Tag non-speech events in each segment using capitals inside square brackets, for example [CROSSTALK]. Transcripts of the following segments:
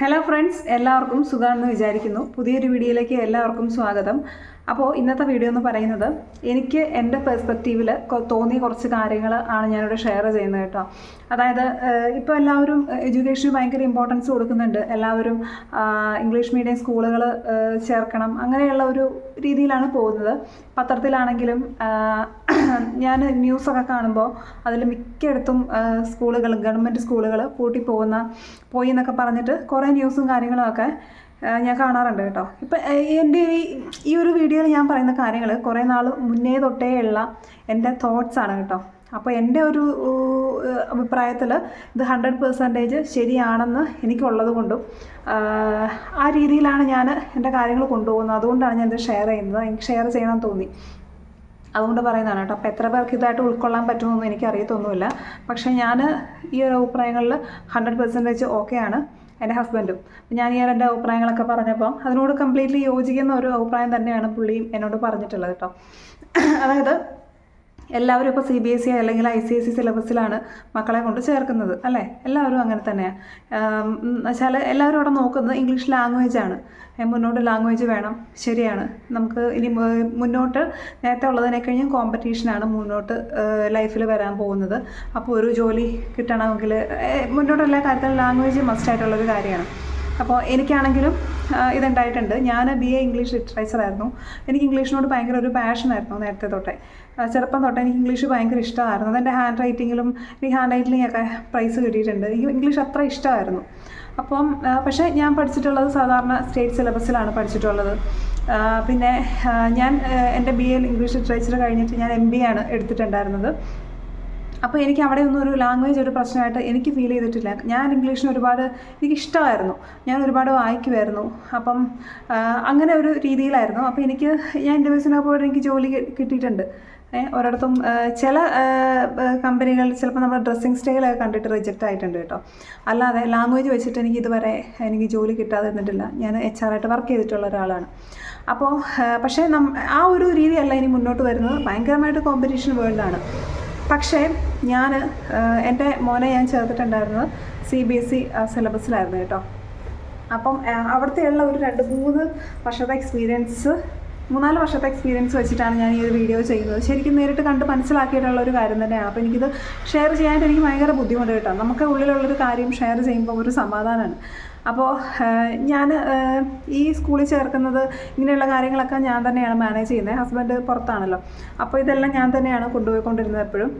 Hello friends എല്ലാവർക്കും സുഖമാണെന്ന് വിചാരിക്കുന്നു. പുതിയൊരു വീഡിയോയിലേക്ക് എല്ലാവർക്കും സ്വാഗതം. അപ്പോൾ ഇന്നത്തെ വീഡിയോ എന്ന് പറയുന്നത് എനിക്ക് എന്റെ പെർസ്പെക്റ്റീവിൽ തോന്നിയ കുറച്ച് കാര്യങ്ങൾ ആണ് ഞാനിവിടെ ഷെയർ ചെയ്യുന്നത് കേട്ടോ. അതായത് ഇപ്പോൾ എല്ലാവരും എഡ്യൂക്കേഷന് ഭയങ്കര ഇമ്പോർട്ടൻസ് കൊടുക്കുന്നുണ്ട്. എല്ലാവരും ഇംഗ്ലീഷ് മീഡിയം സ്കൂളുകൾ ചേർക്കണം. അങ്ങനെയുള്ള ഒരു രീതിയിലാണ് പോകുന്നത്. പത്രത്തിലാണെങ്കിലും [CLEARS THROAT] ഞാൻ ന്യൂസൊക്കെ കാണുമ്പോൾ അതിൽ മിക്കയിടത്തും സ്കൂളുകൾ ഗവൺമെന്റ് സ്കൂളുകൾ പൂട്ടി പോകുന്ന പോയി എന്നൊക്കെ പറഞ്ഞിട്ട് കുറേ ന്യൂസും കാര്യങ്ങളും ഒക്കെ ഞാൻ കാണാറുണ്ട് കേട്ടോ. ഇപ്പം എന്റെ ഈ ഈ ഒരു വീഡിയോയിൽ ഞാൻ പറയുന്ന കാര്യങ്ങൾ കുറേ നാൾ മുന്നേ തൊട്ടേ ഉള്ള എന്റെ തോട്ട്സ് ആണ് കേട്ടോ. അപ്പോൾ എന്റെ ഒരു അഭിപ്രായത്തിൽ ഇത് ഹൺഡ്രഡ് പെർസെന്റേജ് ശരിയാണെന്ന് എനിക്കുള്ളത് കൊണ്ടും ആ, ആ രീതിയിലാണ് ഞാൻ എന്റെ കാര്യങ്ങൾ കൊണ്ടുപോകുന്നത്. അതുകൊണ്ടാണ് ഞാൻ ഇത് ഷെയർ ചെയ്യുന്നത്. എനിക്ക് ഷെയർ ചെയ്യണമെന്ന് തോന്നി. അതുകൊണ്ട് പറയുന്നതാണ് കേട്ടോ. അപ്പോൾ എത്ര പേർക്ക് ഇതായിട്ട് ഉൾക്കൊള്ളാൻ പറ്റുമെന്നൊന്നും എനിക്ക് അറിയത്തൊന്നുമില്ല പക്ഷേ ഞാൻ ഈ ഒരു അഭിപ്രായങ്ങളിൽ ഹൺഡ്രഡ് പെർസെന്റേജ് ഓക്കെയാണ് എന്റെ ഹസ്ബൻഡും. അപ്പം ഞാൻ ഈ എന്റെ അഭിപ്രായങ്ങളൊക്കെ പറഞ്ഞപ്പം അതിനോട് കംപ്ലീറ്റ്ലി യോജിക്കുന്ന ഒരു അഭിപ്രായം തന്നെയാണ് പുള്ളിയും എന്നോട് പറഞ്ഞിട്ടുള്ളത് കേട്ടോ. അതായത് എല്ലാവരും ഇപ്പോൾ സി ബി എസ് ഇ അല്ലെങ്കിൽ ഐ സി എസ് സി സിലബസിലാണ് മക്കളെ കൊണ്ട് ചേർക്കുന്നത് അല്ലേ? എല്ലാവരും അങ്ങനെ തന്നെയാണ് വെച്ചാൽ എല്ലാവരും അവിടെ നോക്കുന്നത് ഇംഗ്ലീഷ് ലാംഗ്വേജ് ആണ്. ഏ, മുന്നോട്ട് ലാംഗ്വേജ് വേണം. ശരിയാണ്. നമുക്ക് ഇനി മുന്നോട്ട് നേരത്തെ ഉള്ളതിനെ കഴിഞ്ഞും കോമ്പറ്റീഷനാണ് മുന്നോട്ട് ലൈഫിൽ വരാൻ പോകുന്നത്. അപ്പോൾ ഒരു ജോലി കിട്ടണമെങ്കിൽ മുന്നോട്ടുള്ള കാര്യത്തിൽ ലാംഗ്വേജ് മസ്റ്റായിട്ടുള്ളൊരു കാര്യമാണ്. അപ്പോൾ എനിക്കാണെങ്കിലും ഇതുണ്ടായിട്ടുണ്ട്. ഞാൻ ബി എ ഇംഗ്ലീഷ് ലിറ്ററേച്ചർ ആയിരുന്നു. എനിക്ക് ഇംഗ്ലീഷിനോട് ഭയങ്കര ഒരു പാഷനായിരുന്നു നേരത്തെ തൊട്ടേ. ചെറുപ്പം തൊട്ടേ എനിക്ക് ഇംഗ്ലീഷ് ഭയങ്കര ഇഷ്ടമായിരുന്നു. അതെന്റെ ഹാൻഡ് റൈറ്റിങ്ങിലും ഈ ഹാൻഡ് റൈറ്റിങ്ങിലൊക്കെ പ്രൈസ് കിട്ടിയിട്ടുണ്ട്. എനിക്ക് ഇംഗ്ലീഷ് അത്ര ഇഷ്ടമായിരുന്നു. അപ്പം പക്ഷേ ഞാൻ പഠിച്ചിട്ടുള്ളത് സാധാരണ സ്റ്റേറ്റ് സിലബസിലാണ് പഠിച്ചിട്ടുള്ളത്. പിന്നെ ഞാൻ എന്റെ ബി എ ഇംഗ്ലീഷ് ലിറ്ററേച്ചർ കഴിഞ്ഞിട്ട് ഞാൻ എം ബി ആണ് എടുത്തിട്ടുണ്ടായിരുന്നത്. അപ്പോൾ എനിക്ക് അവിടെ ഒന്നും ഒരു ലാംഗ്വേജ് ഒരു പ്രശ്നമായിട്ട് എനിക്ക് ഫീൽ ചെയ്തിട്ടില്ല. ഞാൻ ഇംഗ്ലീഷിന് ഒരുപാട് എനിക്ക് ഇഷ്ടമായിരുന്നു. ഞാൻ ഒരുപാട് വായിക്കുമായിരുന്നു. അപ്പം അങ്ങനെ ഒരു രീതിയിലായിരുന്നു. അപ്പോൾ എനിക്ക് ഞാൻ ഇന്റർവ്യൂസിനൊക്കെ പോയിട്ട് എനിക്ക് ജോലി കിട്ടിയിട്ടുണ്ട്. ഒരിടത്തും ചില കമ്പനികൾ ചിലപ്പോൾ നമ്മുടെ ഡ്രസ്സിങ് സ്റ്റൈലൊക്കെ കണ്ടിട്ട് റിജക്റ്റ് ആയിട്ടുണ്ട് കേട്ടോ. അല്ലാതെ ലാംഗ്വേജ് വെച്ചിട്ട് എനിക്ക് ഇതുവരെ എനിക്ക് ജോലി കിട്ടാതെ ഞാൻ എച്ച് ആയിട്ട് വർക്ക് ചെയ്തിട്ടുള്ള ഒരാളാണ്. അപ്പോൾ പക്ഷേ നം ആ ഒരു രീതിയല്ല ഇനി മുന്നോട്ട് വരുന്നത്. ഭയങ്കരമായിട്ട് കോമ്പറ്റീഷൻ വേൾഡാണ് പക്ഷേ ഞാൻ എന്റെ മോനെ ഞാൻ ചേർത്തിട്ടുണ്ടായിരുന്നത് സി ബി എസ് ഇ സിലബസിലായിരുന്നു കേട്ടോ. അപ്പം അവിടുത്തെയുള്ള ഒരു രണ്ട് മൂന്ന് വർഷത്തെ എക്സ്പീരിയൻസ് മൂന്നാൽ വർഷത്തെ എക്സ്പീരിയൻസ് വെച്ചിട്ടാണ് ഞാൻ ഈ ഒരു വീഡിയോ ചെയ്യുന്നത്. ശരിക്കും നേരിട്ട് കണ്ട് മനസ്സിലാക്കിയിട്ടുള്ള ഒരു കാര്യം തന്നെയാണ്. അപ്പോൾ എനിക്കിത് ഷെയർ ചെയ്യാനായിട്ട് എനിക്ക് ഭയങ്കര ബുദ്ധിമുട്ട് കേട്ടോ. നമുക്ക് ഉള്ളിലുള്ളൊരു കാര്യം ഷെയർ ചെയ്യുമ്പോൾ ഒരു സമാധാനമാണ്. അപ്പോൾ ഞാൻ ഈ സ്കൂളിൽ ചേർക്കുന്നത് ഇങ്ങനെയുള്ള കാര്യങ്ങളൊക്കെ ഞാൻ തന്നെയാണ് മാനേജ് ചെയ്യുന്നത്. ഹസ്ബൻഡ് പുറത്താണല്ലോ. അപ്പോൾ ഇതെല്ലാം ഞാൻ തന്നെയാണ് കൊണ്ടുപോയിക്കൊണ്ടിരുന്നത് എപ്പോഴും.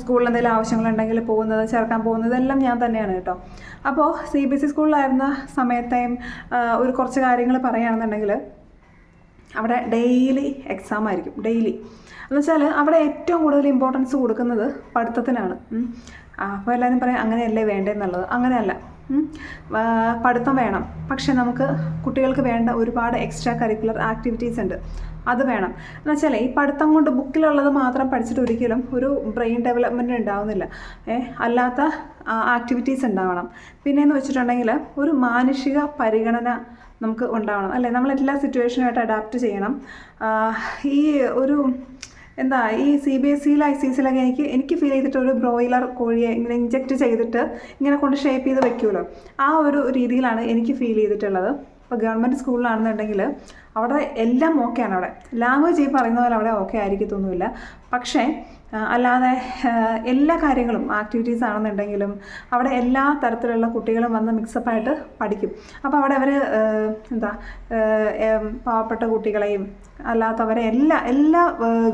സ്കൂളിൽ എന്തെങ്കിലും ആവശ്യങ്ങളുണ്ടെങ്കിൽ പോകുന്നത് ചേർക്കാൻ പോകുന്നത് എല്ലാം ഞാൻ തന്നെയാണ് കേട്ടോ. അപ്പോൾ സി ബി എസ് ഇ സ്കൂളിലായിരുന്ന സമയത്തെയും ഒരു കുറച്ച് കാര്യങ്ങൾ പറയുകയാണെന്നുണ്ടെങ്കിൽ അവിടെ ഡെയിലി എക്സാം ആയിരിക്കും. ഡെയിലി. എന്ന് വെച്ചാൽ അവിടെ ഏറ്റവും കൂടുതൽ ഇമ്പോർട്ടൻസ് കൊടുക്കുന്നത് പഠിത്തത്തിനാണ്. അപ്പോൾ എല്ലാവരും പറയും അങ്ങനെയല്ലേ വേണ്ടതെന്നുള്ളത് അങ്ങനെയല്ല. പഠിത്തം വേണം. പക്ഷെ നമുക്ക് കുട്ടികൾക്ക് വേണ്ട ഒരുപാട് എക്സ്ട്രാ കരിക്കുലർ ആക്ടിവിറ്റീസ് ഉണ്ട്. അത് വേണം. എന്നുവെച്ചാൽ ഈ പഠിത്തം കൊണ്ട് ബുക്കിലുള്ളത് മാത്രം പഠിച്ചിട്ട് ഒരിക്കലും ഒരു ബ്രെയിൻ ഡെവലപ്മെന്റ് ഉണ്ടാവുന്നില്ല. അല്ലാത്ത ആക്ടിവിറ്റീസ് ഉണ്ടാവണം. പിന്നെയെന്ന് വെച്ചിട്ടുണ്ടെങ്കിൽ ഒരു മാനുഷിക പരിഗണന നമുക്ക് ഉണ്ടാവണം. അല്ലേ? നമ്മൾ എല്ലാ സിറ്റുവേഷനുമായിട്ട് അഡാപ്റ്റ് ചെയ്യണം. ഈ ഒരു എന്താ ഈ സി ബി എസ് സിയിൽ ഐ സി എസിലൊക്കെ എനിക്ക് എനിക്ക് ഫീൽ ചെയ്തിട്ട് ഒരു ബ്രോയിലർ കോഴിയെ ഇങ്ങനെ ഇഞ്ചെക്റ്റ് ചെയ്തിട്ട് ഇങ്ങനെ കൊണ്ട് ഷേപ്പ് ചെയ്ത് വെക്കുമല്ലോ. ആ ഒരു രീതിയിലാണ് എനിക്ക് ഫീൽ ചെയ്തിട്ടുള്ളത്. ഇപ്പോൾ ഗവൺമെന്റ് സ്കൂളിലാണെന്നുണ്ടെങ്കിൽ അവിടെ എല്ലാം ഓക്കെയാണ് അവിടെ. ലാംഗ്വേജ് ഈ പറയുന്ന പോലെ അവിടെ ഓക്കെ ആയിരിക്കത്തൊന്നുമില്ല. പക്ഷേ അല്ലാതെ എല്ലാ കാര്യങ്ങളും ആക്ടിവിറ്റീസ് ആണെന്നുണ്ടെങ്കിലും അവിടെ എല്ലാ തരത്തിലുള്ള കുട്ടികളും വന്ന് മിക്സപ്പായിട്ട് പഠിക്കും. അപ്പോൾ അവിടെ അവർ എന്താ പാവപ്പെട്ട കുട്ടികളെയും അല്ലാത്തവരെ എല്ലാ എല്ലാ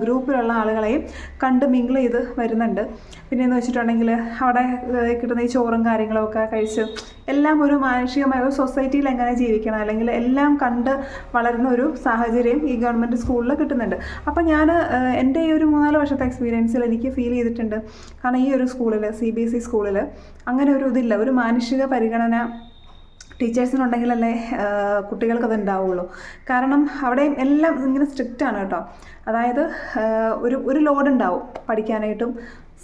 ഗ്രൂപ്പിലുള്ള ആളുകളെയും കണ്ട് മിങ്കിൾ ചെയ്ത് വരുന്നുണ്ട്. പിന്നെ എന്ന് വെച്ചിട്ടുണ്ടെങ്കിൽ അവിടെ കിട്ടുന്ന ഈ ചോറും കാര്യങ്ങളൊക്കെ കഴിച്ച് എല്ലാം ഒരു മാനുഷികമായ ഒരു സൊസൈറ്റിയിൽ എങ്ങനെ ജീവിക്കണം? അല്ലെങ്കിൽ എല്ലാം കണ്ട് വളരുന്ന ഒരു സാഹചര്യം ഈ ഗവൺമെന്റ് സ്കൂളിൽ കിട്ടുന്നുണ്ട്. അപ്പോൾ ഞാൻ എന്റെ ഈ ഒരു മൂന്നാൽ വർഷത്തെ എക്സ്പീരിയൻസിൽ എനിക്ക് ഫീൽ ചെയ്തിട്ടുണ്ട്. കാരണം ഈ ഒരു സ്കൂളിൽ സി ബി എസ് ഇ സ്കൂളിൽ അങ്ങനെ ഒരു ഇതില്ല. ഒരു മാനുഷിക പരിഗണന ടീച്ചേഴ്സിനുണ്ടെങ്കിലല്ലേ കുട്ടികൾക്കത് ഉണ്ടാവുള്ളൂ. കാരണം അവിടെയും എല്ലാം ഇങ്ങനെ സ്ട്രിക്റ്റ് ആണ് കേട്ടോ. അതായത് ഒരു ഒരു ലോഡ് ഉണ്ടാവും പഠിക്കാനായിട്ടും.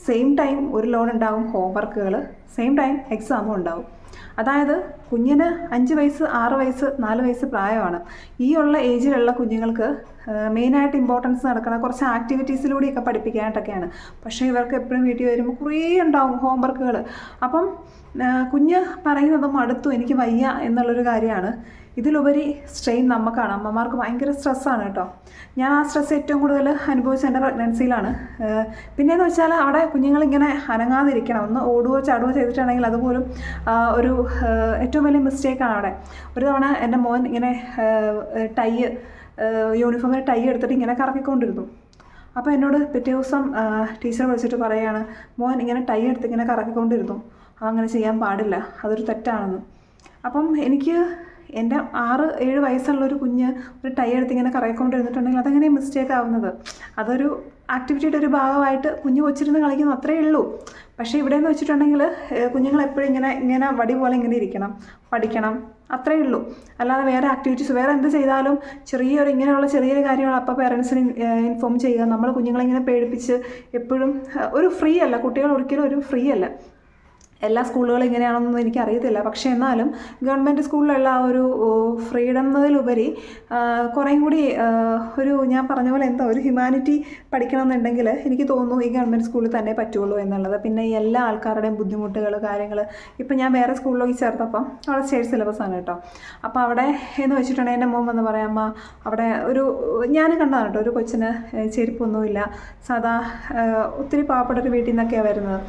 സെയിം ടൈം ഒരു ലോഡ് ഉണ്ടാവും ഹോംവർക്കുകൾ സെയിം ടൈം എക്സാമും ഉണ്ടാവും. അതായത് കുഞ്ഞിന് അഞ്ച് വയസ്സ് ആറ് വയസ്സ് നാല് വയസ്സ് പ്രായമാണ്. ഈ ഉള്ള ഏജിലുള്ള കുഞ്ഞുങ്ങൾക്ക് മെയിനായിട്ട് ഇമ്പോർട്ടൻസ് നടക്കുന്ന കുറച്ച് ആക്ടിവിറ്റീസിലൂടെയൊക്കെ പഠിപ്പിക്കാനായിട്ടൊക്കെയാണ്. പക്ഷേ ഇവർക്ക് എപ്പോഴും വീട്ടിൽ വരുമ്പോൾ കുറേ ഉണ്ടാവും ഹോംവർക്കുകൾ അപ്പം കുഞ്ഞ് പറയുന്നത് മടുത്തു എനിക്ക് വയ്യ എന്നുള്ളൊരു കാര്യമാണ്. ഇതിലുപരി സ്ട്രെയിൻ നമുക്കാണ്. അമ്മമാർക്ക് ഭയങ്കര സ്ട്രെസ്സാണ് കേട്ടോ. ഞാൻ ആ സ്ട്രെസ് ഏറ്റവും കൂടുതൽ അനുഭവിച്ച എന്റെ പ്രഗ്നൻസിയിലാണ് പിന്നെയെന്ന് വെച്ചാൽ അവിടെ കുഞ്ഞുങ്ങളിങ്ങനെ അനങ്ങാതിരിക്കണം. ഒന്ന് ഓടുകയോ ചാടുകയോ ചെയ്തിട്ടുണ്ടെങ്കിൽ അതുപോലും ഒരു ഏറ്റവും വലിയ മിസ്റ്റേക്കാണ് അവിടെ. ഒരു തവണ എന്റെ മോൻ ഇങ്ങനെ ടൈ യൂണിഫോമിൽ ടൈ എടുത്തിട്ട് ഇങ്ങനെ കറക്കിക്കൊണ്ടിരുന്നു. അപ്പോൾ എന്നോട് പിറ്റേ ദിവസം ടീച്ചർ വിളിച്ചിട്ട് പറയുകയാണ് മോൻ ഇങ്ങനെ ടൈ എടുത്ത് ഇങ്ങനെ കറക്കിക്കൊണ്ടിരുന്നു. അതങ്ങനെ ചെയ്യാൻ പാടില്ല. അതൊരു തെറ്റാണെന്ന്. അപ്പം എനിക്ക് എന്റെ ആറ് ഏഴ് വയസ്സുള്ള ഒരു കുഞ്ഞ് ഒരു ടൈ എടുത്ത് ഇങ്ങനെ കറയിക്കൊണ്ടിരുന്നിട്ടുണ്ടെങ്കിൽ അതെങ്ങനെ മിസ്റ്റേക്ക് ആവുന്നത്. അതൊരു ആക്ടിവിറ്റിയുടെ ഒരു ഭാഗമായിട്ട് കുഞ്ഞ് കൊച്ചിരുന്ന് കളിക്കുന്നു അത്രയേ ഉള്ളൂ. പക്ഷേ ഇവിടെ എന്ന് വെച്ചിട്ടുണ്ടെങ്കിൽ കുഞ്ഞുങ്ങൾ എപ്പോഴും ഇങ്ങനെ ഇങ്ങനെ വടി പോലെ ഇങ്ങനെ ഇരിക്കണം പഠിക്കണം അത്രേ ഉള്ളൂ. അല്ലാതെ വേറെ ആക്ടിവിറ്റീസ് വേറെ എന്ത് ചെയ്താലും ചെറിയൊരു ഇങ്ങനെയുള്ള ചെറിയൊരു കാര്യങ്ങൾ അപ്പോൾ പേരൻസിന് ഇൻഫോം ചെയ്യുക. നമ്മൾ കുഞ്ഞുങ്ങളെ ഇങ്ങനെ പേടിപ്പിച്ച് എപ്പോഴും ഒരു ഫ്രീ അല്ല. കുട്ടികൾ ഒരിക്കലും ഒരു ഫ്രീ അല്ല. എല്ലാ സ്കൂളുകളും ഇങ്ങനെയാണെന്നൊന്നും എനിക്കറിയത്തില്ല. പക്ഷേ എന്നാലും ഗവൺമെന്റ് സ്കൂളിലുള്ള ആ ഒരു ഫ്രീഡം എന്നതിലുപരി കുറേയും കൂടി ഒരു ഞാൻ പറഞ്ഞ പോലെ എന്താ ഒരു ഹ്യൂമാനിറ്റി പഠിക്കണമെന്നുണ്ടെങ്കിൽ എനിക്ക് തോന്നുന്നു ഈ ഗവൺമെന്റ് സ്കൂളിൽ തന്നെ പറ്റുള്ളൂ എന്നുള്ളത്. പിന്നെ ഈ എല്ലാ ആൾക്കാരുടെയും ബുദ്ധിമുട്ടുകൾ കാര്യങ്ങൾ ഇപ്പം ഞാൻ വേറെ സ്കൂളിലേക്ക് ചേർത്തപ്പം അവിടെ സ്റ്റേറ്റ് സിലബസാണ് കേട്ടോ. അപ്പോൾ അവിടെ എന്ന് വെച്ചിട്ടുണ്ടെങ്കിൽ എന്റെ മോൻ വന്ന് പറയാം അമ്മ അവിടെ ഒരു ഞാൻ കണ്ടതാണ് കേട്ടോ ഒരു കൊച്ചിന് ചെരുപ്പൊന്നുമില്ല. സാധാ ഒത്തിരി പാവപ്പെട്ട ഒരു വീട്ടിൽ നിന്നൊക്കെയാണ് വരുന്നത്.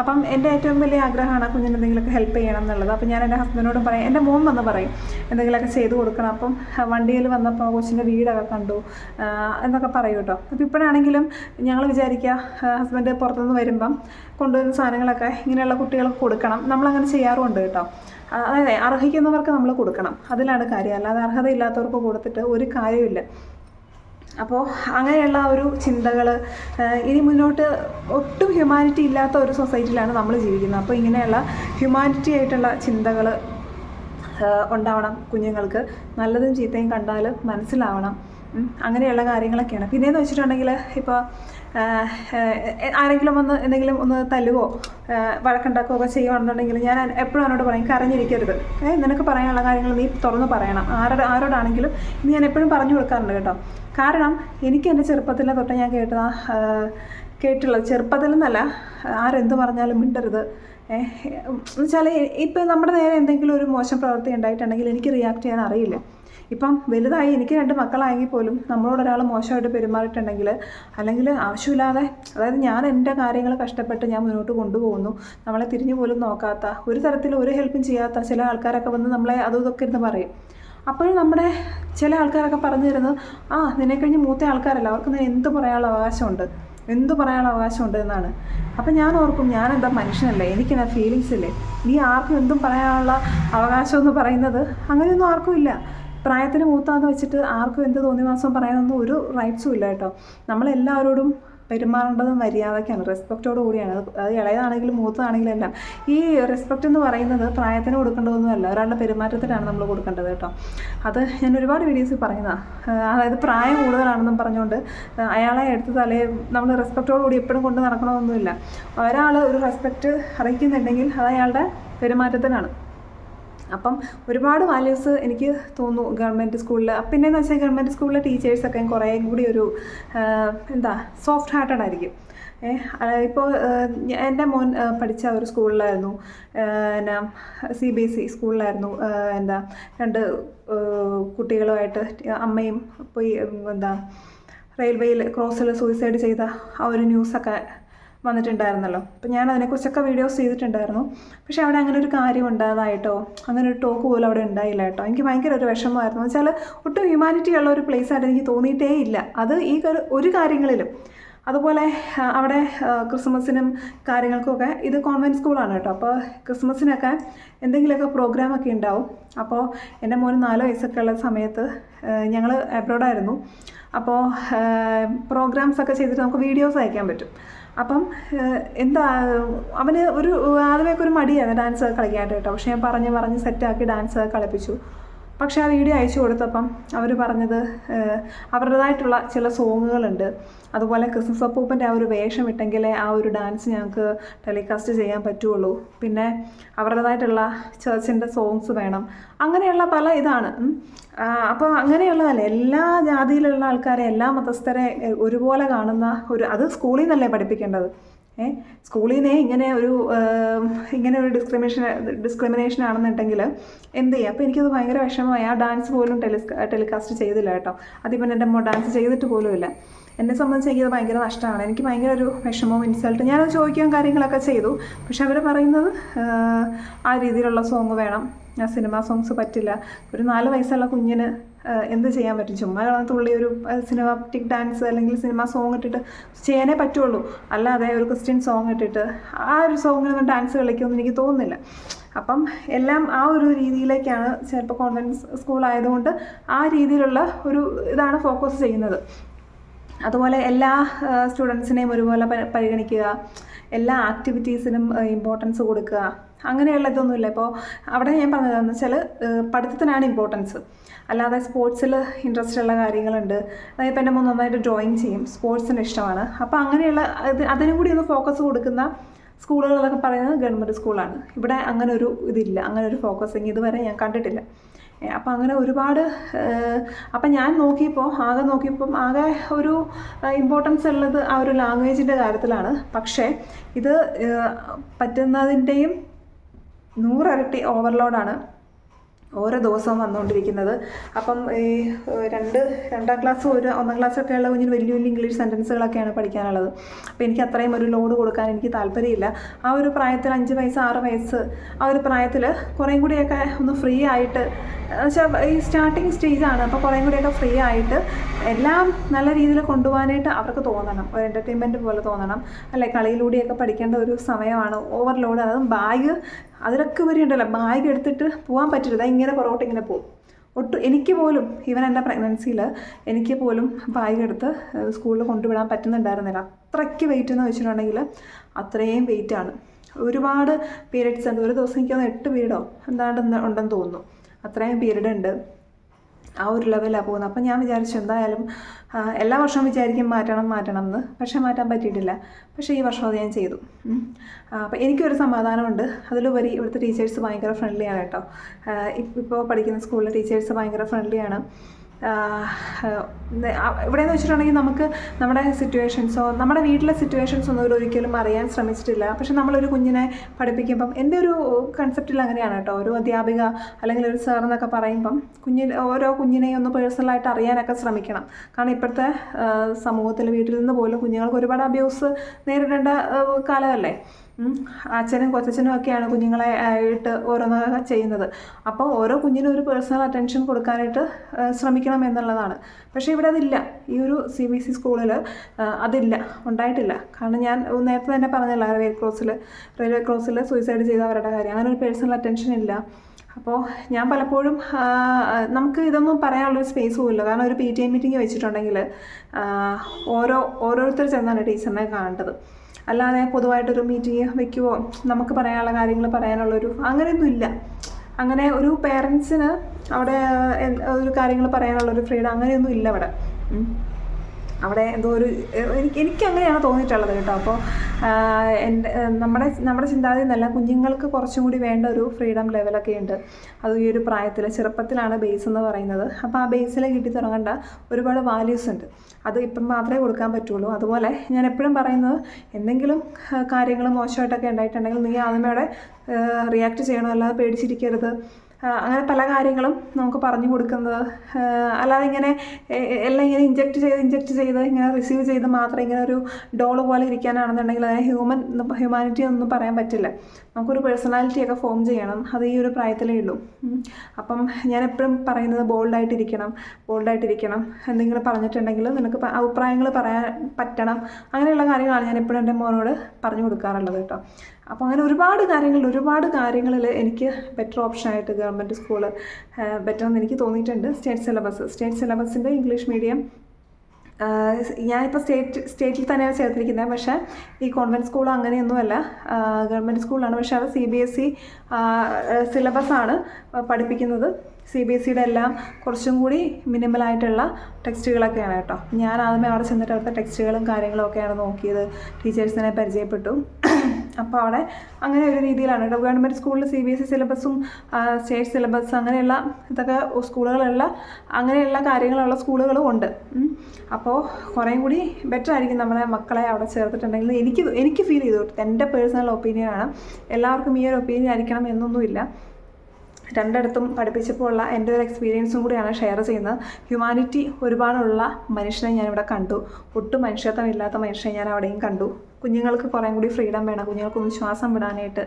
അപ്പം എന്റെ ഏറ്റവും വലിയ ആഗ്രഹമാണ് കുഞ്ഞിന് എന്തെങ്കിലുമൊക്കെ ഹെൽപ്പ് ചെയ്യണം എന്നുള്ളത്. അപ്പോൾ ഞാൻ എന്റെ ഹസ്ബൻഡിനോടും പറയും എന്റെ മോൻ വന്ന് പറയും എന്തെങ്കിലുമൊക്കെ ചെയ്ത് കൊടുക്കണം. അപ്പം വണ്ടിയിൽ വന്നപ്പോൾ കൊച്ചിന്റെ വീടൊക്കെ കണ്ടു എന്നൊക്കെ പറയും കേട്ടോ. അപ്പോൾ ഇപ്പോഴാണെങ്കിലും ഞങ്ങൾ വിചാരിക്കുക ഹസ്ബൻഡ് പുറത്തുനിന്ന് വരുമ്പം കൊണ്ടുവരുന്ന സാധനങ്ങളൊക്കെ ഇങ്ങനെയുള്ള കുട്ടികൾക്ക് കൊടുക്കണം. നമ്മളങ്ങനെ ചെയ്യാറുമുണ്ട് കേട്ടോ. അതായത് അർഹിക്കുന്നവർക്ക് നമ്മൾ കൊടുക്കണം. അതിലാണ് കാര്യം. അല്ലാതെ അർഹതയില്ലാത്തവർക്ക് കൊടുത്തിട്ട് ഒരു കാര്യമില്ല അപ്പോൾ അങ്ങനെയുള്ള ഒരു ചിന്തകൾ ഇനി മുന്നോട്ട് ഒട്ടും ഹ്യൂമാനിറ്റി ഇല്ലാത്ത ഒരു സൊസൈറ്റിയിലാണ് നമ്മൾ ജീവിക്കുന്നത്. അപ്പോൾ ഇങ്ങനെയുള്ള ഹ്യൂമാനിറ്റി ആയിട്ടുള്ള ചിന്തകൾ ഉണ്ടാവണം കുഞ്ഞുങ്ങൾക്ക്. നല്ലതും ചീത്തയും കണ്ടാൽ മനസ്സിലാവണം. അങ്ങനെയുള്ള കാര്യങ്ങളൊക്കെയാണ്. പിന്നെയെന്ന് വെച്ചിട്ടുണ്ടെങ്കിൽ ഇപ്പോൾ ആരെങ്കിലും ഒന്ന് എന്തെങ്കിലും ഒന്ന് തല്ലുവോ വഴക്കുണ്ടാക്കുകയോ ഒക്കെ ചെയ്യുകയാണെന്നുണ്ടെങ്കിൽ ഞാൻ എപ്പോഴും അവനോട് പറയും കരഞ്ഞിരിക്കരുത്. ഏ നിനക്ക് പറയാനുള്ള കാര്യങ്ങൾ നീ തുറന്ന് പറയണം. ആരോട് ആരോടാണെങ്കിലും ഇത് ഞാൻ എപ്പോഴും പറഞ്ഞു കൊടുക്കാറുണ്ട് കേട്ടോ. കാരണം എനിക്ക് എന്റെ ചെറുപ്പത്തിലെ തൊട്ട് ഞാൻ കേട്ടതാ കേട്ടുള്ളത് ചെറുപ്പത്തിൽ നിന്നല്ല ആരെന്ത് പറഞ്ഞാലും മിണ്ടരുത്. എന്നുവെച്ചാൽ ഇപ്പം നമ്മുടെ നേരെ എന്തെങ്കിലും ഒരു മോശം പ്രവൃത്തി ഉണ്ടായിട്ടുണ്ടെങ്കിൽ എനിക്ക് റിയാക്ട് ചെയ്യാൻ അറിയില്ല. ഇപ്പം വലുതായി എനിക്ക് രണ്ട് മക്കളായെങ്കിൽ പോലും നമ്മളോട് ഒരാൾ മോശമായിട്ട് പെരുമാറിയിട്ടുണ്ടെങ്കിൽ അല്ലെങ്കിൽ ആവശ്യമില്ലാതെ അതായത് ഞാൻ എന്റെ കാര്യങ്ങൾ കഷ്ടപ്പെട്ട് ഞാൻ മുന്നോട്ട് കൊണ്ടുപോകുന്നു നമ്മളെ തിരിഞ്ഞു പോലും നോക്കാത്ത ഒരു തരത്തിൽ ഒരു ഹെൽപ്പും ചെയ്യാത്ത ചില ആൾക്കാരൊക്കെ വന്ന് നമ്മളെ അതും ഇതൊക്കെ ഇരുന്ന് പറയും. അപ്പോൾ നമ്മുടെ ചില ആൾക്കാരൊക്കെ പറഞ്ഞു തരുന്നത് ആ നിന്നെ കഴിഞ്ഞ് മൂത്ത ആൾക്കാരല്ല അവർക്ക് നിന്നെ എന്ത് പറയാനുള്ള അവകാശമുണ്ട്? എന്ത് പറയാനുള്ള അവകാശമുണ്ട്? എന്നാണ്. അപ്പം ഞാൻ ഓർക്കും ഞാൻ എന്താ മനുഷ്യനല്ലേ? എനിക്കെന്നാ ഫീലിങ്സ് ഇല്ലേ? നീ ആർക്കും എന്തും പറയാനുള്ള അവകാശം എന്ന് പറയുന്നത് അങ്ങനെയൊന്നും ആർക്കും ഇല്ല. പ്രായത്തിന് മൂത്താന്ന് വെച്ചിട്ട് ആർക്കും എന്ത് തോന്നിവാസം പറയാനൊന്നും ഒരു റൈറ്റ്സും ഇല്ല കേട്ടോ. നമ്മളെല്ലാവരോടും പെരുമാറേണ്ടത് മര്യാദയ്ക്കാണ് റെസ്പെക്റ്റോട് കൂടിയാണ്. അത് ഇളയതാണെങ്കിലും മൂത്തതാണെങ്കിലും എല്ലാം. ഈ റെസ്പെക്റ്റ് എന്ന് പറയുന്നത് പ്രായത്തിന് കൊടുക്കേണ്ടതൊന്നുമല്ല ഒരാളുടെ പെരുമാറ്റത്തിനാണ് നമ്മൾ കൊടുക്കേണ്ടത് കേട്ടോ. അത് ഞാൻ ഒരുപാട് വീഡിയോസിൽ പറയുന്നതാണ് അതായത് പ്രായം കൂടുതലാണെന്നും പറഞ്ഞുകൊണ്ട് അയാളെ എടുത്ത് തലേ നമ്മൾ റെസ്പെക്റ്റോട് കൂടി എപ്പോഴും കൊണ്ട് നടക്കണമെന്നൊന്നുമില്ല ഒരാൾ ഒരു റെസ്പെക്റ്റ് അറിയിക്കുന്നുണ്ടെങ്കിൽ അത് അയാളുടെ പെരുമാറ്റത്തിനാണ്. അപ്പം ഒരുപാട് വാല്യൂസ് എനിക്ക് തോന്നുന്നു ഗവൺമെന്റ് സ്കൂളിൽ പിന്നെയെന്ന് വെച്ചാൽ ഗവൺമെന്റ് സ്കൂളിലെ ടീച്ചേഴ്സൊക്കെ കുറേ കൂടി ഒരു എന്താ സോഫ്റ്റ് ഹാർട്ടഡ് ആയിരിക്കും ഇപ്പോൾ എന്റെ മോൻ പഠിച്ച ഒരു സ്കൂളിലായിരുന്നു എന്നാ സി ബി എസ് ഇ സ്കൂളിലായിരുന്നു എന്താ രണ്ട് കുട്ടികളുമായിട്ട് അമ്മയും പോയി എന്താ റെയിൽവേയിൽ ക്രോസിൽ സൂയിസൈഡ് ചെയ്ത ആ ഒരു ന്യൂസൊക്കെ വന്നിട്ടുണ്ടായിരുന്നല്ലോ. അപ്പം ഞാൻ അതിനെക്കുറിച്ചൊക്കെ വീഡിയോസ് ചെയ്തിട്ടുണ്ടായിരുന്നു. പക്ഷേ അവിടെ അങ്ങനെ ഒരു കാര്യം ഉണ്ടായതായിട്ടോ അങ്ങനെ ഒരു ടോക്ക് പോലും അവിടെ ഉണ്ടായില്ല കേട്ടോ. എനിക്ക് ഭയങ്കര ഒരു വിഷമമായിരുന്നു. വെച്ചാൽ ഒട്ടും ഹ്യൂമാനിറ്റി ഉള്ള ഒരു പ്ലേസ് ആയിട്ട് എനിക്ക് തോന്നിയിട്ടേ ഇല്ല. അത് ഈ ഒരു- കാര്യങ്ങളിലും. അതുപോലെ അവിടെ ക്രിസ്മസിനും കാര്യങ്ങൾക്കുമൊക്കെ ഇത് കോൺവെന്റ് സ്കൂളാണ് കേട്ടോ. അപ്പോൾ ക്രിസ്മസിനൊക്കെ എന്തെങ്കിലുമൊക്കെ പ്രോഗ്രാമൊക്കെ ഉണ്ടാവും. അപ്പോൾ എന്റെ മോന് നാല് വയസ്സൊക്കെ ഉള്ള സമയത്ത് ഞങ്ങൾ അബ്രോഡായിരുന്നു അപ്പോൾ പ്രോഗ്രാംസൊക്കെ ചെയ്തിട്ട് നമുക്ക് വീഡിയോസ് അയക്കാൻ പറ്റും. അപ്പം എന്താ അവന് ഒരു ആദ്യമൊക്കെ ഒരു മടിയാണ് ഡാൻസ് കളിക്കാനായിട്ട്. കേട്ടോ പക്ഷേ ഞാൻ പറഞ്ഞ് പറഞ്ഞ് സെറ്റാക്കി ഡാൻസ് കളിപ്പിച്ചു. പക്ഷേ ആ വീഡിയോ അയച്ചു കൊടുത്തപ്പം അവർ പറഞ്ഞത് അവരുടേതായിട്ടുള്ള ചില സോങ്ങുകളുണ്ട്. അതുപോലെ ക്രിസ്മസ് അപ്പൂപ്പന്റെ ആ ഒരു വേഷം ഇട്ടെങ്കിലേ ആ ഒരു ഡാൻസ് ഞങ്ങൾക്ക് ടെലികാസ്റ്റ് ചെയ്യാൻ പറ്റുള്ളൂ. പിന്നെ അവരുടേതായിട്ടുള്ള ചേർച്ചിന്റെ സോങ്സ് വേണം. അങ്ങനെയുള്ള പല ഇതാണ്. അപ്പോൾ അങ്ങനെയുള്ളതല്ല എല്ലാ ജാതിയിലുള്ള ആൾക്കാരെ എല്ലാ മതസ്ഥരെ ഒരുപോലെ കാണുന്ന ഒരു അത് സ്കൂളിൽ നിന്നല്ലേ പഠിപ്പിക്കേണ്ടത്? സ്കൂളിൽ നിന്നേ ഇങ്ങനെ ഒരു ഇങ്ങനെ ഒരു ഡിസ്ക്രിമിനേഷൻ ഡിസ്ക്രിമിനേഷൻ ആണെന്നുണ്ടെങ്കിൽ എന്ത് ചെയ്യും? അപ്പോൾ എനിക്കത് ഭയങ്കര വിഷമമായി. ആ ഡാൻസ് പോലും ടെലിസ് ടെലികാസ്റ്റ് ചെയ്തില്ല കേട്ടോ. അതിപ്പം എന്റെ അമ്മ ഡാൻസ് ചെയ്തിട്ട് പോലുമില്ല എന്നെ സംബന്ധിച്ച് എനിക്കത് ഭയങ്കര നഷ്ടമാണ്. എനിക്ക് ഭയങ്കര ഒരു വിഷമവും ഇൻസൾട്ട് ഞാനത് ചോദിക്കാൻ കാര്യങ്ങളൊക്കെ ചെയ്തു. പക്ഷെ അവർ പറയുന്നത് ആ രീതിയിലുള്ള സോങ് വേണം. സിനിമ സോങ്സ് പറ്റില്ല. ഒരു നാല് വയസ്സുള്ള കുഞ്ഞിന് എന്ത് ചെയ്യാൻ പറ്റും? ചുമ്മാ തുള്ളി ഒരു സിനിമാറ്റിക് ഡാൻസ് അല്ലെങ്കിൽ സിനിമ സോങ് ഇട്ടിട്ട് ചെയ്യാനേ പറ്റുള്ളൂ. അല്ലാതെ ഒരു ക്രിസ്ത്യൻ സോങ് ഇട്ടിട്ട് ആ ഒരു സോങ്ങിനൊന്നും ഡാൻസ് കളിക്കുമെന്ന് എനിക്ക് തോന്നുന്നില്ല. അപ്പം എല്ലാം ആ ഒരു രീതിയിലേക്കാണ് ചിലപ്പോൾ കോൺവെന്റ് സ്കൂൾ ആയതുകൊണ്ട് ആ രീതിയിലുള്ള ഒരു ഇതാണ് ഫോക്കസ് ചെയ്യുന്നത്. അതുപോലെ എല്ലാ സ്റ്റുഡൻസിനെയും ഒരുപോലെ പരിഗണിക്കുക. എല്ലാ ആക്ടിവിറ്റീസിനും ഇമ്പോർട്ടൻസ് കൊടുക്കുക. അങ്ങനെയുള്ള ഇതൊന്നുമില്ല ഇപ്പോൾ അവിടെ ഞാൻ പറഞ്ഞതെന്ന് വെച്ചാൽ പഠിത്തത്തിനാണ് ഇമ്പോർട്ടൻസ് അല്ലാതെ സ്പോർട്സിൽ ഇൻട്രസ്റ്റ് ഉള്ള കാര്യങ്ങളുണ്ട്. അതായത് ഇപ്പം എന്റെ നന്നായിട്ട് ഡ്രോയിങ് ചെയ്യും. സ്പോർട്സിന് ഇഷ്ടമാണ്. അപ്പോൾ അങ്ങനെയുള്ള അത് അതിനും കൂടി ഒന്ന് ഫോക്കസ് കൊടുക്കുന്ന സ്കൂളുകളൊക്കെ പറയുന്നത് ഗവൺമെന്റ് സ്കൂളാണ് ഇവിടെ അങ്ങനെ ഒരു ഇതില്ല. അങ്ങനെ ഒരു ഫോക്കസിങ് ഇതുവരെ ഞാൻ കണ്ടിട്ടില്ല. അപ്പം അങ്ങനെ ഒരുപാട് അപ്പം ഞാൻ നോക്കിയപ്പോൾ ആകെ നോക്കിയപ്പം ആകെ ഒരു ഇമ്പോർട്ടൻസ് ഉള്ളത് ആ ഒരു ലാംഗ്വേജിന്റെ കാര്യത്തിലാണ്. പക്ഷേ ഇത് പറ്റുന്നതിന്റെയും നൂറരട്ടി ഓവർലോഡാണ് ഓരോ ദിവസവും വന്നുകൊണ്ടിരിക്കുന്നത്. അപ്പം ഈ രണ്ട് രണ്ടാം ക്ലാസ് ഒരു ഒന്നാം ക്ലാസ്സൊക്കെ ഉള്ള കുഞ്ഞിന് വലിയ വലിയ ഇംഗ്ലീഷ് സെന്റൻസുകളൊക്കെയാണ് പഠിക്കാനുള്ളത്. അപ്പോൾ എനിക്ക് അത്രയും ഒരു ലോഡ് കൊടുക്കാൻ എനിക്ക് താല്പര്യമില്ല. ആ ഒരു പ്രായത്തിൽ അഞ്ച് വയസ്സ് ആറ് വയസ്സ് ആ ഒരു പ്രായത്തിൽ കുറേം കൂടിയൊക്കെ ഒന്ന് ഫ്രീ ആയിട്ട് ഈ സ്റ്റാർട്ടിങ് സ്റ്റേജാണ് അപ്പോൾ കുറേ കൂടിയൊക്കെ ഫ്രീ ആയിട്ട് എല്ലാം നല്ല രീതിയിൽ കൊണ്ടുപോകാനായിട്ട് അവർക്ക് തോന്നണം. ഒരു എന്റർടൈൻമെന്റ് പോലെ തോന്നണം. അല്ലെ കളിയിലൂടെയൊക്കെ പഠിക്കേണ്ട ഒരു സമയമാണ് ഓവർലോഡ് അതും ബാഗ് അതിലൊക്കെ ഉപരിയുണ്ടല്ലോ ബാഗ് എടുത്തിട്ട് പോകാൻ പറ്റില്ല. ദാ ഇങ്ങനെ പുറകോട്ട് ഇങ്ങനെ പോകും. ഒട്ടും എനിക്ക് പോലും ഈവൻ എന്റെ പ്രഗ്നൻസിയിൽ എനിക്ക് പോലും ബാഗ് എടുത്ത് സ്കൂളിൽ കൊണ്ടുവിടാൻ പറ്റുന്നുണ്ടായിരുന്നില്ല. അത്രയ്ക്ക് വെയിറ്റ് എന്ന് വെച്ചിട്ടുണ്ടെങ്കിൽ അത്രയും വെയിറ്റാണ് ഒരുപാട് പീരീഡ്സ് ഉണ്ട്. ഒരു ദിവസം എനിക്ക് തോന്നുന്നു എട്ട് പീരീഡോ എന്താണ്ട് ഉണ്ടെന്ന് തോന്നുന്നു. അത്രയും പീരീഡ് ഉണ്ട് ആ ഒരു ലെവലാണ് പോകുന്നത്. അപ്പം ഞാൻ വിചാരിച്ചു എന്തായാലും എല്ലാ വർഷവും വിചാരിക്കും മാറ്റണം മാറ്റണം എന്ന് പക്ഷേ മാറ്റാൻ പറ്റിയിട്ടില്ല. പക്ഷേ ഈ വർഷം അത് ഞാൻ ചെയ്തു. അപ്പം എനിക്കൊരു സമാധാനമുണ്ട്. അതിലുപരി ഇവിടുത്തെ ടീച്ചേഴ്സ് ഭയങ്കര ഫ്രണ്ട്ലിയാണ് കേട്ടോ. ഇപ്പോൾ പഠിക്കുന്ന സ്കൂളിലെ ടീച്ചേഴ്സ് ഭയങ്കര ഫ്രണ്ട്ലിയാണ് ഇവിടെയെന്ന് വെച്ചിട്ടുണ്ടെങ്കിൽ നമുക്ക് നമ്മുടെ സിറ്റുവേഷൻസോ നമ്മുടെ വീട്ടിലെ സിറ്റുവേഷൻസ് ഒന്നും ഒരിക്കലും അറിയാൻ ശ്രമിച്ചിട്ടില്ല. പക്ഷെ നമ്മളൊരു കുഞ്ഞിനെ പഠിപ്പിക്കുമ്പം എന്റെ ഒരു കൺസെപ്റ്റിൽ അങ്ങനെയാണ് കേട്ടോ. ഒരു അധ്യാപിക അല്ലെങ്കിൽ ഒരു സാർ എന്നൊക്കെ പറയുമ്പം കുഞ്ഞിൽ ഓരോ കുഞ്ഞിനെയും ഒന്ന് പേഴ്സണലായിട്ട് അറിയാനൊക്കെ ശ്രമിക്കണം. കാരണം ഇപ്പോഴത്തെ സമൂഹത്തിൽ വീട്ടിൽ നിന്ന് പോലും കുഞ്ഞുങ്ങൾക്ക് ഒരുപാട് അബ്യൂസ് നേരിടേണ്ട കാലമല്ലേ. അച്ഛനും കൊച്ചച്ഛനും ഒക്കെയാണ് കുഞ്ഞുങ്ങളെ ആയിട്ട് ഓരോന്നൊക്കെ ചെയ്യുന്നത്. അപ്പോൾ ഓരോ കുഞ്ഞിനും ഒരു പേഴ്സണൽ അറ്റൻഷൻ കൊടുക്കാനായിട്ട് ശ്രമിക്കണം എന്നുള്ളതാണ്. പക്ഷേ ഇവിടെ അതില്ല. ഈ ഒരു സി ബി എസ് സി സ്കൂളിൽ അതില്ല. ഉണ്ടായിട്ടില്ല. കാരണം ഞാൻ നേരത്തെ തന്നെ പറഞ്ഞില്ല റെയിൽവേ ക്രോസിൽ റെയിൽവേ ക്രോസിൽ സൂയിസൈഡ് ചെയ്തവരുടെ കാര്യം. അങ്ങനെ ഒരു പേഴ്സണൽ അറ്റൻഷൻ ഇല്ല. അപ്പോൾ ഞാൻ പലപ്പോഴും നമുക്ക് ഇതൊന്നും പറയാനുള്ളൊരു സ്പേസും ഇല്ല. കാരണം ഒരു പി ടി എ മീറ്റിംഗ് വെച്ചിട്ടുണ്ടെങ്കിൽ ഓരോ ഓരോരുത്തർ ചെന്നാണ് ടീച്ചറിനെ കാണേണ്ടത്. അല്ലാതെ പൊതുവായിട്ടൊരു മീറ്റിംഗ് വെക്കുവോ? നമുക്ക് പറയാനുള്ള കാര്യങ്ങൾ പറയാനുള്ളൊരു അങ്ങനെയൊന്നും ഇല്ല അങ്ങനെ ഒരു പേരൻസിന് അവിടെ ഒരു കാര്യങ്ങൾ പറയാനുള്ളൊരു ഫ്രീഡം അങ്ങനെയൊന്നും ഇല്ല അവിടെ. അവിടെ എന്തോ ഒരു എനിക്ക് എനിക്ക് അങ്ങനെയാണ് തോന്നിയിട്ടുള്ളത് കേട്ടോ. അപ്പോൾ എന്റെ നമ്മുടെ നമ്മുടെ ചിന്താഗതി എന്നല്ല കുഞ്ഞുങ്ങൾക്ക് കുറച്ചും കൂടി വേണ്ട ഒരു ഫ്രീഡം ലെവലൊക്കെ ഉണ്ട്. അത് ഈ ഒരു പ്രായത്തിൽ ചെറുപ്പത്തിലാണ് ബേസ് എന്ന് പറയുന്നത്. അപ്പോൾ ആ ബേസിൽ കിട്ടി തുടങ്ങേണ്ട ഒരുപാട് വാല്യൂസ് ഉണ്ട്. അത് ഇപ്പം മാത്രമേ കൊടുക്കാൻ പറ്റുള്ളൂ. അതുപോലെ ഞാൻ എപ്പോഴും പറയുന്നത് എന്തെങ്കിലും കാര്യങ്ങൾ മോശമായിട്ടൊക്കെ ഉണ്ടായിട്ടുണ്ടെങ്കിൽ നീ ആദ്യമേ അവിടെ റിയാക്ട് ചെയ്യണമല്ലാതെ പേടിച്ചിരിക്കരുത്. അങ്ങനെ പല കാര്യങ്ങളും നമുക്ക് പറഞ്ഞു കൊടുക്കുന്നത്. അല്ലാതെ ഇങ്ങനെ എല്ലാം ഇങ്ങനെ ഇഞ്ചെക്ട് ചെയ്ത് ഇഞ്ചെക്ട് ചെയ്ത് ഇങ്ങനെ റിസീവ് ചെയ്ത് മാത്രം ഇങ്ങനെ ഒരു ഡോൾ പോലെ ഇരിക്കാനാണെന്നുണ്ടെങ്കിൽ അതിനെ ഹ്യൂമൻ ഹ്യൂമാനിറ്റി ഒന്നും പറയാൻ പറ്റില്ല. നമുക്കൊരു പേഴ്സണാലിറ്റി ഒക്കെ ഫോം ചെയ്യണം. അത് ഈ ഒരു പ്രായത്തിലേ ഉള്ളൂ. അപ്പം ഞാൻ എപ്പോഴും പറയുന്നത് ബോൾഡായിട്ടിരിക്കണം ബോൾഡായിട്ടിരിക്കണം എന്തെങ്കിലും പറഞ്ഞിട്ടുണ്ടെങ്കിൽ നിനക്ക് അഭിപ്രായങ്ങൾ പറയാൻ പറ്റണം. അങ്ങനെയുള്ള കാര്യങ്ങളാണ് ഞാൻ എപ്പോഴും എന്റെ മോനോട് പറഞ്ഞു കൊടുക്കാറുള്ളത് കേട്ടോ. അപ്പോൾ അങ്ങനെ ഒരുപാട് കാര്യങ്ങളിൽ ഒരുപാട് കാര്യങ്ങളിൽ എനിക്ക് ബെറ്റർ ഓപ്ഷനായിട്ട് ഗവൺമെന്റ് സ്കൂൾ ബെറ്റർ എന്ന് എനിക്ക് തോന്നിയിട്ടുണ്ട്. സ്റ്റേറ്റ് സിലബസ് സ്റ്റേറ്റ് സിലബസിന്റെ ഇംഗ്ലീഷ് മീഡിയം ഞാനിപ്പോൾ സ്റ്റേറ്റ് സ്റ്റേറ്റിൽ തന്നെയാണ് ചേർത്തിരിക്കുന്നത്. പക്ഷേ ഈ കോൺവെന്റ് സ്കൂൾ അങ്ങനെയൊന്നുമല്ല. ഗവൺമെന്റ് സ്കൂളാണ് പക്ഷേ അത് സി ബി എസ് ഇ സിലബസാണ് പഠിപ്പിക്കുന്നത്. സി ബി എസ് സിയുടെ എല്ലാം കുറച്ചും കൂടി മിനിമലായിട്ടുള്ള ടെക്സ്റ്റുകളൊക്കെയാണ് കേട്ടോ. ഞാൻ ആദ്യമേ അവിടെ ചെന്നിട്ട് അവിടുത്തെ ടെക്സ്റ്റുകളും കാര്യങ്ങളും ഒക്കെയാണ് നോക്കിയത്. ടീച്ചേഴ്സിനെ പരിചയപ്പെട്ടു. അപ്പോൾ അവിടെ അങ്ങനെ ഒരു രീതിയിലാണ് കേട്ടോ. ഗവൺമെന്റ് സ്കൂളിൽ സി ബി എസ് ഇ സിലബസും സ്റ്റേറ്റ് സിലബസ് അങ്ങനെയുള്ള ഇതൊക്കെ സ്കൂളുകളുള്ള അങ്ങനെയുള്ള കാര്യങ്ങളുള്ള സ്കൂളുകളും ഉണ്ട്. അപ്പോൾ കുറേയും കൂടി ബെറ്റർ ആയിരിക്കും നമ്മളെ മക്കളെ അവിടെ ചേർത്തിട്ടുണ്ടെങ്കിൽ. എനിക്ക് എനിക്ക് ഫീൽ ചെയ്തു. എന്റെ പേഴ്സണൽ ഒപ്പീനിയനാണ് എല്ലാവർക്കും ഈ ഒരു ഒപ്പീനിയൻ ആയിരിക്കണം എന്നൊന്നുമില്ല. രണ്ടിടത്തും പഠിപ്പിച്ചപ്പോൾ ഉള്ള എന്റെ ഒരു എക്സ്പീരിയൻസും കൂടിയാണ് ഷെയർ ചെയ്യുന്നത്. ഹ്യൂമാനിറ്റി ഒരുപാടുള്ള മനുഷ്യനെ ഞാനിവിടെ കണ്ടു. ഒട്ടും മനുഷ്യത്വം ഇല്ലാത്ത മനുഷ്യനെ ഞാൻ അവിടെയും കണ്ടു. കുഞ്ഞുങ്ങൾക്ക് കുറേ കൂടി ഫ്രീഡം വേണം. കുഞ്ഞുങ്ങൾക്കൊന്ന് ശ്വാസം വിടാനായിട്ട്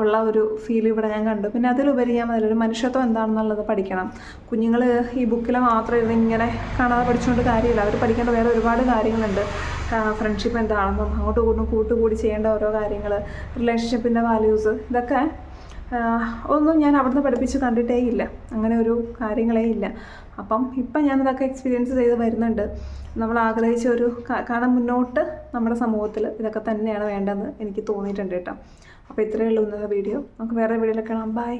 ഉള്ള ഒരു ഫീൽ ഇവിടെ ഞാൻ കണ്ടു. പിന്നെ അതിലുപരി ഞാൻ അതിലൊരു മനുഷ്യത്വം എന്താണെന്നുള്ളത് പഠിക്കണം. കുഞ്ഞുങ്ങൾ ഈ ബുക്കിൽ മാത്രം ഇരുന്ന് ഇങ്ങനെ കാണാതെ പഠിച്ചുകൊണ്ട് കാര്യമില്ല. അവർ പഠിക്കേണ്ട വേറെ ഒരുപാട് കാര്യങ്ങളുണ്ട്. ഫ്രണ്ട്ഷിപ്പ് എന്താണെന്നും അങ്ങോട്ടും ഇങ്ങോട്ടും കൂട്ടുകൂടി ചെയ്യേണ്ട ഓരോ കാര്യങ്ങൾ റിലേഷൻഷിപ്പിന്റെ വാല്യൂസ് ഇതൊക്കെ ഒന്നും ഞാൻ അവിടുന്ന് പഠിപ്പിച്ച് കണ്ടിട്ടേ ഇല്ല. അങ്ങനെ ഒരു കാര്യങ്ങളേ ഇല്ല. അപ്പം ഇപ്പം ഞാനിതൊക്കെ എക്സ്പീരിയൻസ് ചെയ്ത് വരുന്നുണ്ട്. നമ്മൾ ആഗ്രഹിച്ച ഒരു കാരണം മുന്നോട്ട് നമ്മുടെ സമൂഹത്തിൽ ഇതൊക്കെ തന്നെയാണ് വേണ്ടതെന്ന് എനിക്ക് തോന്നിയിട്ടുണ്ട് കേട്ടോ. അപ്പോൾ ഇത്രയേ ഉള്ളൂ ഇന്നത്തെ വീഡിയോ നമുക്ക് വേറെ വീഡിയോയിലൊക്കെ കാണാം. ബൈ